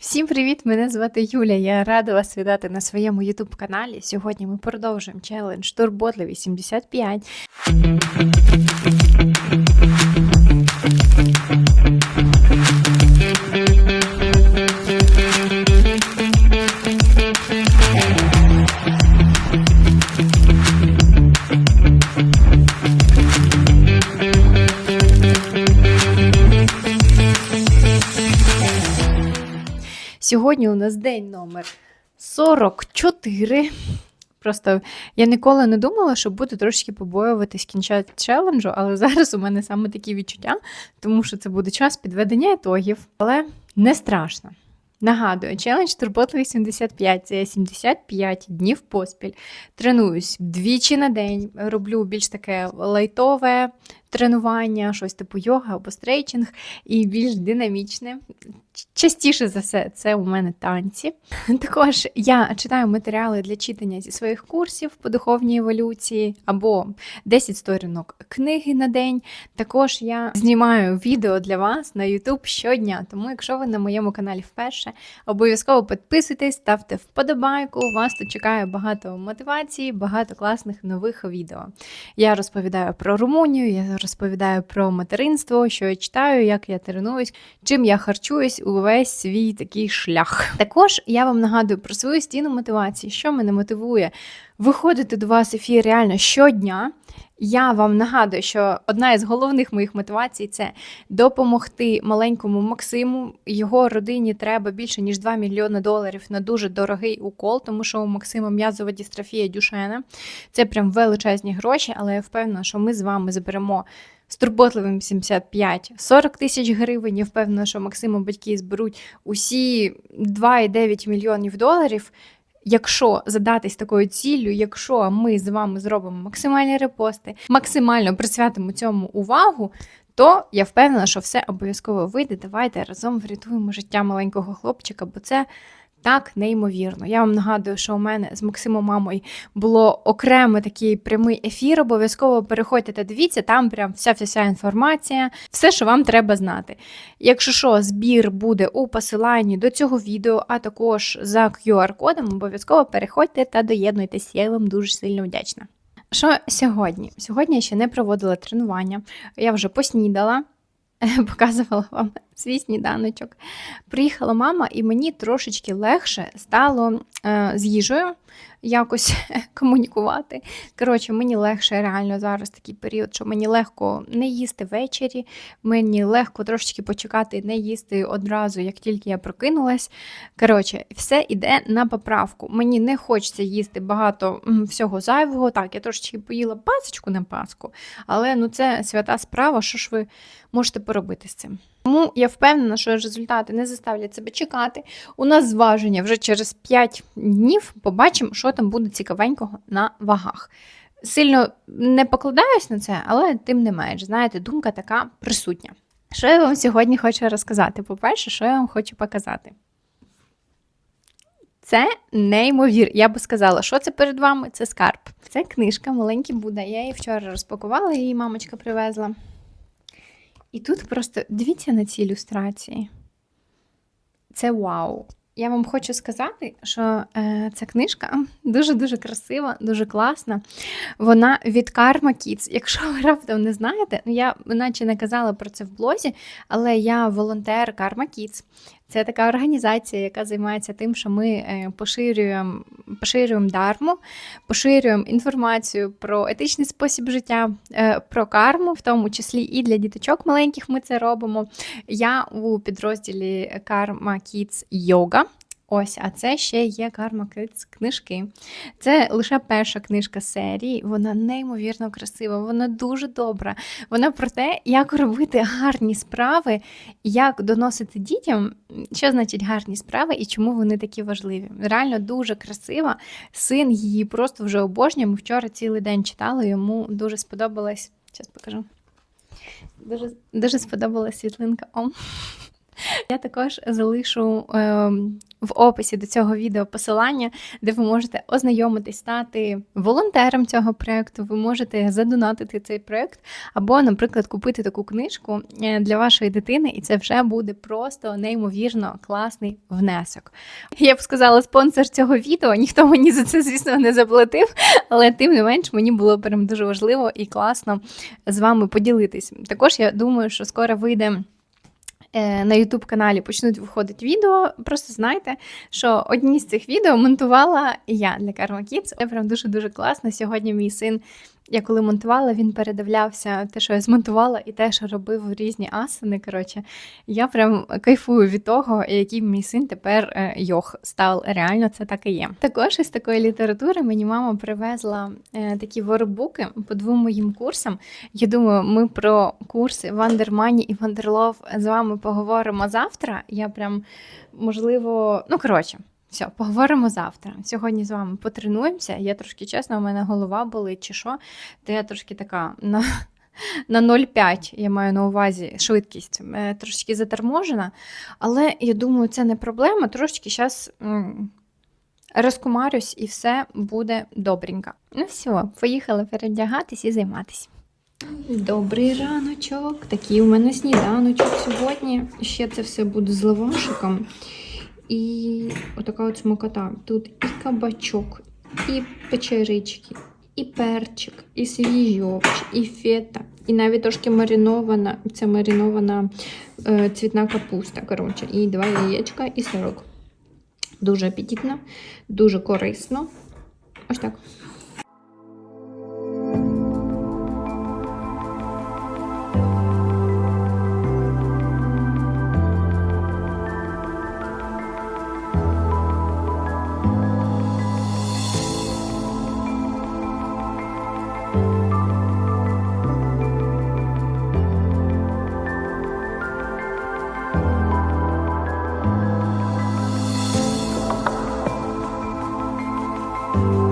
Всім привіт! Мене звати Юля. Я рада вас вітати на своєму youtube каналі. Сьогодні ми продовжуємо челендж Турботливі 75. Сьогодні у нас день номер 44. Просто я ніколи не думала, що буду трошки побоюватись кінчати челенджу, але зараз у мене саме такі відчуття, тому що це буде час підведення ітогів, але не страшно. Нагадую, челендж Турботливий 75 це я 75 днів поспіль. Тренуюсь двічі на день, роблю більш таке лайтове тренування, щось типу йога або стрейчинг, і більш динамічне. Частіше за все, це у мене танці. Також я читаю матеріали для читання зі своїх курсів по духовній еволюції або 10 сторінок книги на день. Також я знімаю відео для вас на YouTube щодня. Тому, якщо ви на моєму каналі вперше, обов'язково підписуйтесь, ставте вподобайку. Вас тут чекає багато мотивації, багато класних нових відео. Я розповідаю про Румунію, я розповідаю про материнство, що я читаю, як я тренуюсь, чим я харчуюсь увесь свій такий шлях. Також я вам нагадую про свою стіну мотивації, що мене мотивує виходити до вас ефір реально щодня. Я вам нагадую, що одна із головних моїх мотивацій це допомогти маленькому Максиму. Його родині треба більше ніж 2 мільйони доларів на дуже дорогий укол, тому що у Максима м'язова дістрофія Дюшена. Це прям величезні гроші, але я впевнена, що ми з вами заберемо. З турботливим 75 40 тисяч гривень. Я впевнена, що Максиму батьки зберуть усі 2,9 мільйонів доларів. Якщо задатись такою ціллю, якщо ми з вами зробимо максимальні репости, максимально присвятимо цьому увагу, то я впевнена, що все обов'язково вийде. Давайте разом врятуємо життя маленького хлопчика, бо це так неймовірно. Я вам нагадую, що у мене з Максимом мамою було окремо такий прямий ефір. Обов'язково переходьте та дивіться, там прям вся вся інформація, все, що вам треба знати. Якщо що, збір буде у посиланні до цього відео, а також за QR-кодом, обов'язково переходьте та доєднуйтесь. Я вам дуже сильно вдячна. Що сьогодні? Сьогодні я ще не проводила тренування, я вже поснідала. Показувала вам свій сніданочок. Приїхала мама, і мені трошечки легше стало з їжею якось комунікувати. Коротше, мені легше реально зараз такий період, що мені легко не їсти ввечері, мені легко трошечки почекати, не їсти одразу, як тільки я прокинулась. Коротше, все йде на поправку. Мені не хочеться їсти багато всього зайвого. Так, я трошечки поїла пасочку на паску, але ну це свята справа, що ж ви можете поробити з цим. Тому я впевнена, що результати не заставлять себе чекати. У нас зваження вже через 5 днів побачимо, що там буде цікавенького на вагах. Сильно не покладаюсь на це, але тим не менш, знаєте, думка така присутня. Що я вам сьогодні хочу розказати? По-перше, що я вам хочу показати? Це неймовір. Я би сказала, що це перед вами? Це скарб. Це книжка, маленький Буда. Я її вчора розпакувала, її мамочка привезла. І тут просто дивіться на ці ілюстрації. Це вау. Я вам хочу сказати, що е, ця книжка дуже-дуже красива, дуже класна. Вона від Karma Kids. Якщо ви раптом не знаєте, ну я наче не казала про це в блозі, але я волонтер Karma Kids. Це така організація, яка займається тим, що ми е, поширюємо поширюємо дарму, поширюємо інформацію про етичний спосіб життя, е, про карму, в тому числі і для діточок маленьких ми це робимо. Я у підрозділі Karma Kids Yoga. Ось, а це ще є Karma Kids книжки. Це лише перша книжка серії. Вона неймовірно красива, вона дуже добра. Вона про те, як робити гарні справи, як доносити дітям, що значить гарні справи і чому вони такі важливі. Реально дуже красива. Син її просто вже обожнює. Ми вчора цілий день читали, йому дуже сподобалась. Зараз покажу. Дуже, дуже сподобалась світлинка. О. Я також залишу е, в описі до цього відео посилання, де ви можете ознайомитись, стати волонтером цього проєкту, ви можете задонатити цей проєкт, або, наприклад, купити таку книжку е, для вашої дитини, і це вже буде просто неймовірно класний внесок. Я б сказала, спонсор цього відео, ніхто мені за це, звісно, не заплатив, але тим не менш мені було прям дуже важливо і класно з вами поділитись. Також я думаю, що скоро вийде. Е, На YouTube каналі почнуть виходити відео. Просто знайте, що одні з цих відео монтувала я для Karma Kids. Це прям дуже-дуже класно. Сьогодні мій син, я коли монтувала, він передивлявся те, що я змонтувала, і те, що робив різні асани. Коротше, я прям кайфую від того, який мій син тепер е, йох став. Реально, це так і є. Також із такої літератури мені мама привезла е, такі воркбуки по двом моїм курсам. Я думаю, ми про курси Вандермані і Вандерлов з вами поговоримо завтра. Я прям можливо, ну коротше. Все, поговоримо завтра. Сьогодні з вами потренуємося. Я трошки чесно, у мене голова болить чи що, то я трошки така на, на 0,5 я маю на увазі швидкість, е, трошки заторможена. Але я думаю, це не проблема. Трошки зараз розкумарюсь і все буде добренько. Ну все, поїхали передягатись і займатися. Добрий раночок. Такий у мене сніданочок сьогодні. Ще це все буде з лавашиком. І отака от смокота. Тут і кабачок, і печерички, і перчик, і свіжі овочі, і фета, і навіть трошки маринована, це маринована е, цвітна капуста. Коротше, і два яєчка, і сирок. Дуже апетитно, дуже корисно. Ось так. Ви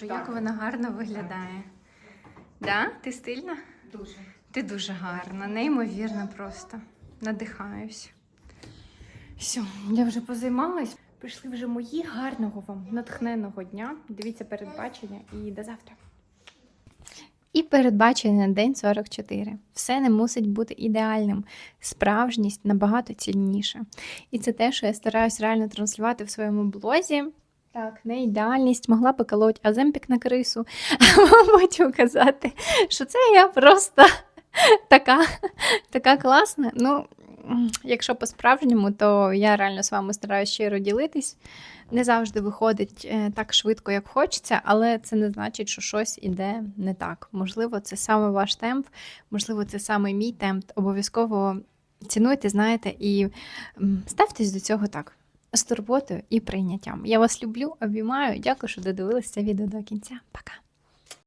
Боже, як вона гарно виглядає. Да? Ти стильна? Дуже. Ти дуже гарна, неймовірно просто. Надихаюсь. Все, я вже позаймалась. Прийшли вже мої гарного вам натхненного дня. Дивіться передбачення і до завтра. І передбачення на день 44. Все не мусить бути ідеальним. Справжність набагато цільніша. І це те, що я стараюсь реально транслювати в своєму блозі. Так, не ідеальність могла би колоть аземпік на крису, а потім казати, що це я просто така, така класна. Ну, якщо по-справжньому, то я реально з вами стараюся щиро ділитись. Не завжди виходить е, так швидко, як хочеться, але це не значить, що щось іде не так. Можливо, це саме ваш темп, можливо, це саме мій темп. Обов'язково цінуйте, знаєте, і ставтесь до цього так. З турботою і прийняттям. Я вас люблю, обіймаю. Дякую, що додивилися відео до кінця. Пока.